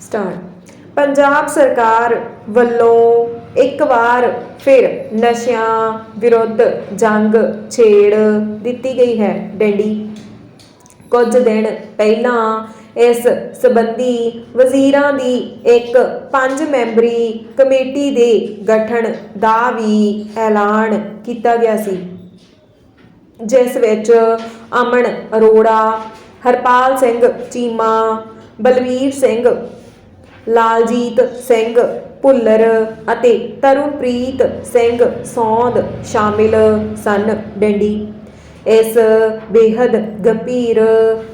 Start Punjab ਸਰਕਾਰ ਵੱਲੋਂ ਇੱਕ ਵਾਰ ਫਿਰ ਨਸ਼ਿਆਂ ਵਿਰੁੱਧ ਜੰਗ ਛੇੜ ਦਿੱਤੀ ਗਈ ਹੈ ਡੈਂਡੀ। ਕੁਝ ਦਿਨ ਪਹਿਲਾਂ ਇਸ ਸਬੰਧੀ ਵਜ਼ੀਰਾਂ ਦੀ ਇੱਕ ਪੰਜ ਮੈਂਬਰੀ ਕਮੇਟੀ ਦੇ ਗਠਨ ਦਾ ਵੀ ਐਲਾਨ ਕੀਤਾ ਗਿਆ ਸੀ, ਜਿਸ ਵਿੱਚ ਅਮਨ ਅਰੋੜਾ, ਹਰਪਾਲ ਸਿੰਘ ਚੀਮਾ, ਬਲਵੀਰ ਸਿੰਘ ਲਾਲਜੀਤ ਸਿੰਘ, ਭੁੱਲਰ ਅਤੇ ਤਰੁਣਪ੍ਰੀਤ ਸਿੰਘ ਸੌਂਦ ਸ਼ਾਮਿਲ ਸਨ ਡੰਡੀ। ਇਸ ਬੇहद ਗੰਭੀਰ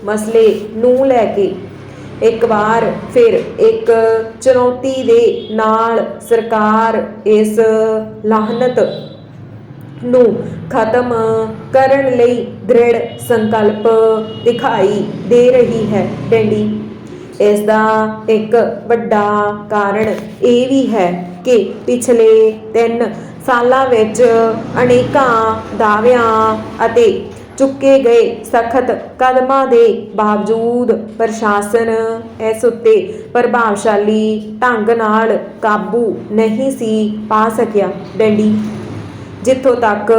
ਮਸਲੇ ਨੂੰ ਲੈ ਕੇ ਇੱਕ ਵਾਰ ਫਿਰ ਇੱਕ ਚੁਣੌਤੀ ਦੇ ਨਾਲ ਸਰਕਾਰ ਇਸ ਲਾਹਨਤ ਨੂੰ ਖਤਮ ਕਰਨ ਲਈ ਦ੍ਰਿੜ ਸੰਕਲਪ ਦਿਖਾਈ ਦੇ ਰਹੀ ਹੈ ਡੈਂਡੀ। ਇਸ ਦਾ ਇੱਕ ਵੱਡਾ ਕਾਰਨ ਇਹ ਵੀ ਹੈ ਕਿ ਪਿਛਲੇ 3 ਸਾਲਾਂ ਵਿੱਚ ਅਨੇਕਾਂ ਦਾਅਵਿਆਂ ਅਤੇ ਚੁੱਕੇ ਗਏ ਸਖਤ ਕਦਮਾਂ ਦੇ ਬਾਵਜੂਦ ਪ੍ਰਸ਼ਾਸਨ ਇਸ ਉੱਤੇ ਪ੍ਰਭਾਵਸ਼ਾਲੀ ਢੰਗ ਨਾਲ ਕਾਬੂ ਨਹੀਂ ਸੀ ਪਾ ਸਕਿਆ। ਡੈਂਡੀ, ਜਿੱਥੋਂ ਤੱਕ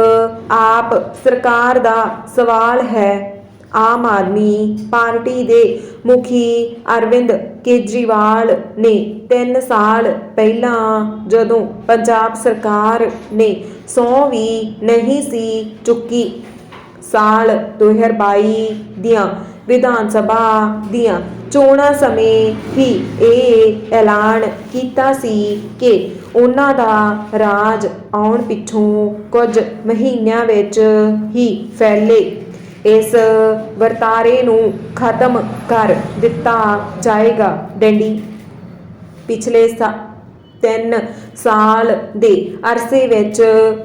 ਆਪ ਸਰਕਾਰ ਦਾ ਸਵਾਲ ਹੈ ਆਮ ਆਦਮੀ ਪਾਰਟੀ ਦੇ ਮੁਖੀ ਅਰਵਿੰਦ ਕੇਜਰੀਵਾਲ ਨੇ 3 ਸਾਲ ਪਹਿਲਾਂ ਜਦੋਂ ਪੰਜਾਬ ਸਰਕਾਰ ਨੇ ਸਹੁੰ ਵੀ ਨਹੀਂ ਸੀ ਚੁੱਕੀ, ਸਾਲ 2022 ਦੀਆਂ ਵਿਧਾਨ ਸਭਾ ਦੀਆਂ ਚੋਣਾਂ ਸਮੇਂ ਹੀ ਇਹ ਐਲਾਨ ਕੀਤਾ ਸੀ ਕਿ ਉਹਨਾਂ ਦਾ ਰਾਜ ਆਉਣ ਪਿੱਛੋਂ ਕੁਝ ਮਹੀਨਿਆਂ ਵਿੱਚ ਹੀ ਫੈਲੇ। ਇਸ ਵਰਤਾਰੇ ਨੂੰ ਖਤਮ ਕਰ ਦਿੱਤਾ ਜਾਏਗਾ। ਡੈਂਡੀ, ਪਿਛਲੇ ਸਾ, ਤਿੰਨ ਸਾਲ ਦੇ ਅਰਸੇ ਵਿੱਚ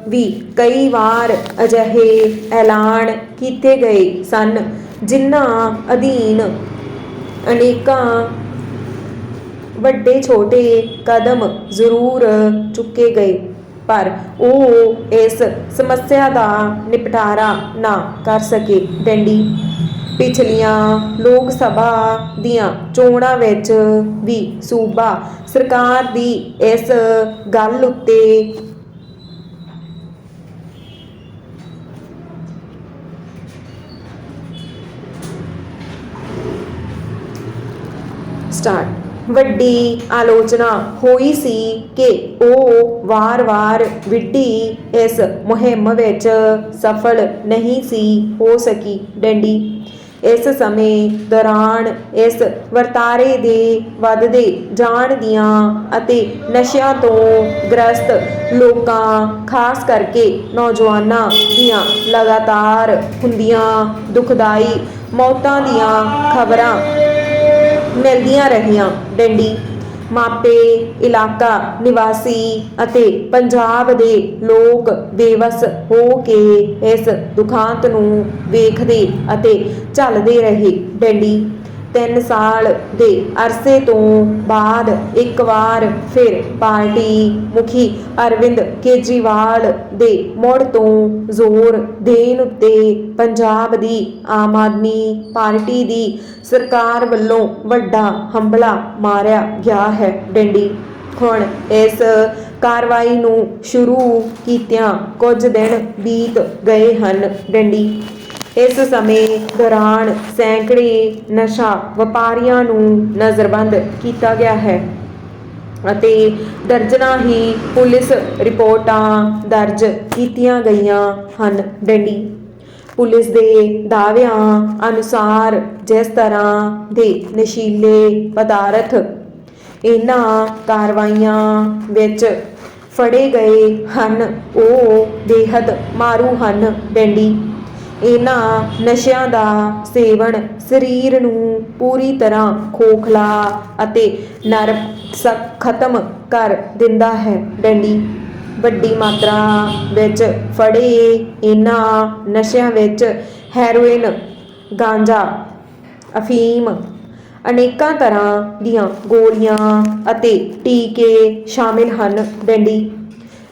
ਵੀ ਕਈ ਵਾਰ ਅਜਿਹੇ ਐਲਾਨ ਕੀਤੇ ਗਏ ਸਨ, ਜਿਨ੍ਹਾਂ ਅਧੀਨ ਅਨੇਕਾਂ ਵੱਡੇ ਛੋਟੇ ਕਦਮ ਜ਼ਰੂਰ ਚੁੱਕੇ ਗਏ। ਪਰ ਉਹ ਇਸ ਸਮੱਸਿਆ ਦਾ ਨਿਪਟਾਰਾ ਨਾ ਕਰ ਸਕੇ। ਡੰਡੀ, ਪਿਛਲੀਆਂ ਲੋਕ ਸਭਾ ਦੀਆਂ ਚੋਣਾਂ ਵਿੱਚ ਵੀ ਸੂਬਾ ਸਰਕਾਰ ਦੀ ਇਸ ਗੱਲ ਉੱਤੇ ਸਟਾਰਟ ਵੱਡੀ ਆਲੋਚਨਾ ਹੋਈ ਸੀ ਕਿ ਉਹ ਵਾਰ-ਵਾਰ ਵਿੱਢੀ ਇਸ ਮੁਹਿੰਮ ਵਿੱਚ ਸਫਲ ਨਹੀਂ ਸੀ ਹੋ ਸਕੀ ਡੰਡੀ। ਇਸ ਸਮੇਂ ਦੌਰਾਨ ਇਸ ਵਰਤਾਰੇ ਦੇ ਵੱਧਦੇ ਜਾਣ ਦੀਆਂ ਅਤੇ ਨਸ਼ਿਆਂ ਤੋਂ ਗ੍ਰਸਤ ਲੋਕਾਂ, ਖਾਸ ਕਰਕੇ ਨੌਜਵਾਨਾਂ ਦੀਆਂ ਲਗਾਤਾਰ ਹੁੰਦੀਆਂ ਦੁਖਦਾਈ ਮੌਤਾਂ ਦੀਆਂ ਖਬਰਾਂ ਮਿਲਦੀਆਂ ਰਹੀਆਂ। ਡੰਡੀ, ਮਾਪੇ, ਇਲਾਕਾ, ਨਿਵਾਸੀ ਅਤੇ ਪੰਜਾਬ ਦੇ ਲੋਕ ਬੇਵਸ ਹੋ ਕੇ ਇਸ ਦੁਖਾਂਤ ਨੂੰ ਵੇਖਦੇ ਅਤੇ ਝੱਲਦੇ ਰਹੇ। ਡੰਡੀ 3 ਸਾਲ ਦੇ ਅਰਸੇ ਤੋਂ ਬਾਅਦ ਇੱਕ ਵਾਰ ਫਿਰ ਪਾਰਟੀ ਮੁਖੀ ਅਰਵਿੰਦ ਕੇਜਰੀਵਾਲ ਦੇ ਮੁੜ ਤੋਂ ਜ਼ੋਰ ਦੇਣ ਉੱਤੇ ਪੰਜਾਬ ਦੀ ਆਮ ਆਦਮੀ ਪਾਰਟੀ ਦੀ ਸਰਕਾਰ ਵੱਲੋਂ ਵੱਡਾ ਹੰਬਲਾ ਮਾਰਿਆ ਗਿਆ ਹੈ। ਡੰਡੀ, ਹੁਣ ਇਸ ਕਾਰਵਾਈ ਨੂੰ ਸ਼ੁਰੂ ਕੀਤਿਆਂ ਕੁਝ ਦਿਨ ਬੀਤ ਗਏ ਹਨ। ਡੰਡੀ ਇਸ ਸਮੇਂ ਦੌਰਾਨ ਸੈਂਕੜੇ ਨਸ਼ਾ ਵਪਾਰੀਆਂ ਨੂੰ ਨਜ਼ਰਬੰਦ ਕੀਤਾ ਗਿਆ ਹੈ ਅਤੇ ਦਰਜਨਾਂ ਹੀ ਪੁਲਿਸ ਰਿਪੋਰਟਾਂ ਦਰਜ ਕੀਤੀਆਂ ਗਈਆਂ ਹਨ ਡੰਡੀ। ਪੁਲਿਸ ਦੇ ਦਾਅਵਿਆਂ ਅਨੁਸਾਰ ਜਿਸ ਤਰ੍ਹਾਂ ਦੇ ਨਸ਼ੀਲੇ ਪਦਾਰਥ ਇਹਨਾਂ ਕਾਰਵਾਈਆਂ ਵਿੱਚ ਫੜੇ ਗਏ ਹਨ, ਉਹ ਬੇਹੱਦ ਮਾਰੂ ਹਨ ਡੰਡੀ। ਇਹਨਾਂ ਨਸ਼ਿਆਂ ਦਾ ਸੇਵਨ ਸਰੀਰ ਨੂੰ ਪੂਰੀ ਤਰ੍ਹਾਂ ਖੋਖਲਾ ਅਤੇ ਨਰਮ ਖਤਮ ਕਰ ਦਿੰਦਾ ਹੈ। ਡੰਡੀ ਵੱਡੀ ਮਾਤਰਾ ਵਿੱਚ ਫੜੇ ਇਹਨਾਂ ਨਸ਼ਿਆਂ ਵਿੱਚ ਹੈਰੋਇਨ, ਗਾਂਜਾ, ਅਫੀਮ ਅਨੇਕਾਂ ਤਰ੍ਹਾਂ ਦੀਆਂ ਗੋਲੀਆਂ ਅਤੇ ਟੀਕੇ ਸ਼ਾਮਿਲ ਹਨ। ਡੰਡੀ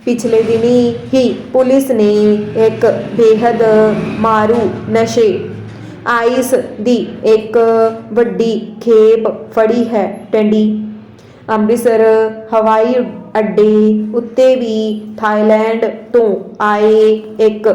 ਪਿਛਲੇ ਦਿਨੀ ਹੀ ਪੁਲਿਸ ਨੇ ਇੱਕ ਬੇहद ਮਾਰੂ ਨਸ਼ੇ ਆਈਸ ਦੀ ਇੱਕ ਵੱਡੀ ਖੇਪ ਫੜੀ ਹੈ ਟੰਡੀ। ਅੰਮ੍ਰਿਤਸਰ ਹਵਾਈ ਅੱਡੇ ਉੱਤੇ ਵੀ ਥਾਈਲੈਂਡ ਤੋਂ ਆਏ ਇੱਕ